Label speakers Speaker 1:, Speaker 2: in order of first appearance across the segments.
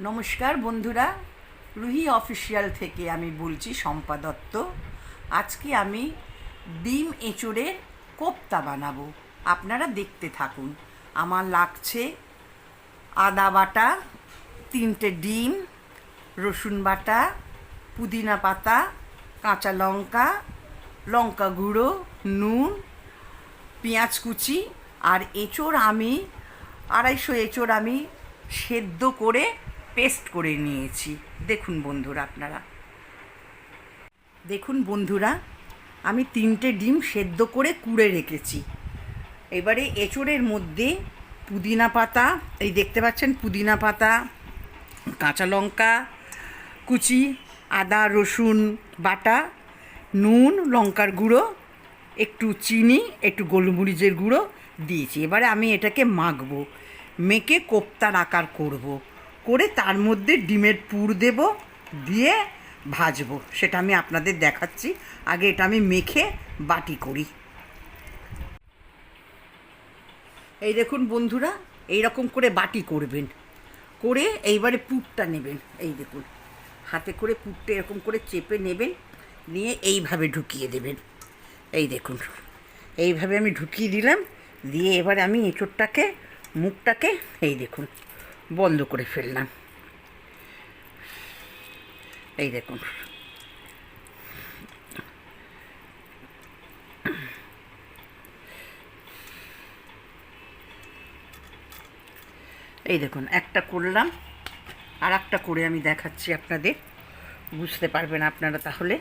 Speaker 1: নমস্কার বন্ধুরা, রুহি অফিসিয়াল থেকে আমি বলছি শম্পা দত্ত। আজকে আমি ডিম এঁচড়ের কোপ্তা বানাবো। আপনারা দেখতে থাকুন। আমার লাগছে আদা বাটা, তিনটে ডিম, রসুন বাটা, পুদিনা পাতা, কাঁচা লঙ্কা লঙ্কা গুঁড়ো, নুন, পেঁয়াজ কুচি আর এঁচোড় আমি, আড়াইশো এঁচোড় আমি সেদ্ধ করে পেস্ট করে নিয়েছি। দেখুন বন্ধুরা আপনারা। দেখুন বন্ধুরা, আমি তিনটে ডিম সেদ্ধ করে কুড়ে রেখেছি। এবারে এঁচোড়ের মধ্যে পুদিনা পাতা, এই দেখতে পাচ্ছেন পুদিনা পাতা, কাঁচা লঙ্কা, কুচি, আদা, রসুন বাটা, নুন, লঙ্কার গুঁড়ো, একটু চিনি, একটু গোলমরিচের গুঁড়ো দিয়েছি। এবারে আমি এটাকে মাখবো, মেখে কোপ্তার আকার করব। করে তার মধ্যে ডিমের পুর দেব, দিয়ে ভাজবো। সেটা আমি আপনাদের দেখাচ্ছি। আগে এটা আমি মেখে বাটি করি। এই দেখুন বন্ধুরা এই রকম করে বাটি করবেন। করে এইবারে পুরটা নেবেন। এই দেখুন, হাতে করে পুরটা এরকম করে চেপে নেবেন, নিয়ে এইভাবে ঢুকিয়ে দেবেন। এই দেখুন, এইভাবে আমি ঢুকিয়ে দিলাম। দিয়ে এবারে আমি এঁচোড়টাকে, মুখটাকে, এই দেখুন বন্ধ করে ফেললাম। এই দেখুন। এই দেখুন, একটা করলাম আর একটা করে আমি দেখাচ্ছি আপনাদের। বুঝতে পারবেন আপনারা তাহলে।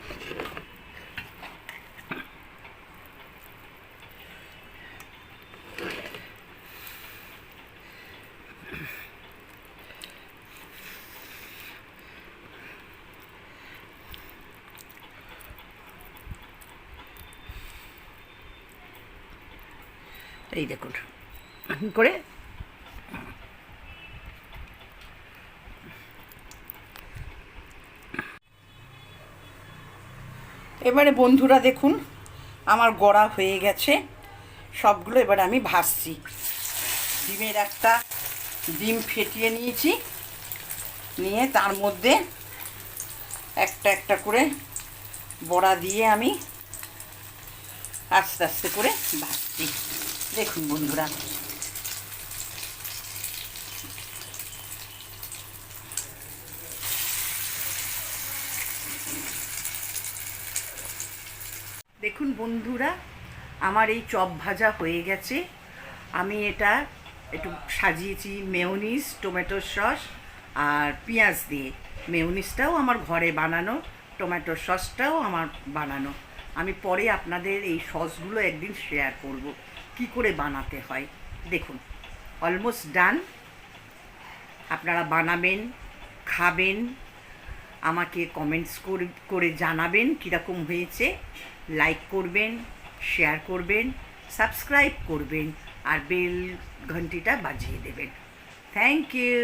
Speaker 1: এই দেখুন। করে। এবারে বন্ধুরা দেখুন, আমার গড়া হয়ে গেছে। সবগুলো এবার আমি ভাজছি। ডিমের একটা ডিম ফেটিয়ে নিয়েছি। নিয়ে তার মধ্যে একটা একটা করে বড়া দিয়ে আমি আস্তে আস্তে করে ভাজছি। দেখুন বন্ধুরা দেখুন বন্ধুরা, আমার এই চপ ভাজা হয়ে গেছে। আমি এটা একটু সাজিয়েছি মেয়নিজ, টমেটো সস আর পেঁয়াজ দিয়ে। মেয়নিজটাও আমার ঘরে বানানো, টমেটো সসটাও আমার বানানো। আমি পরে আপনাদের এই সসগুলো একদিন শেয়ার করব। কি করে বানাতে হয়? দেখুন অলমোস্ট ডান আপনারা বানাবেন, খাবেন, আমাকে কমেন্টস করে জানাবেন কীরকম হয়েছে লাইক করবেন শেয়ার করবেন সাবস্ক্রাইব করবেন, আর বেল ঘন্টিটা বাজিয়ে দেবেন। Thank you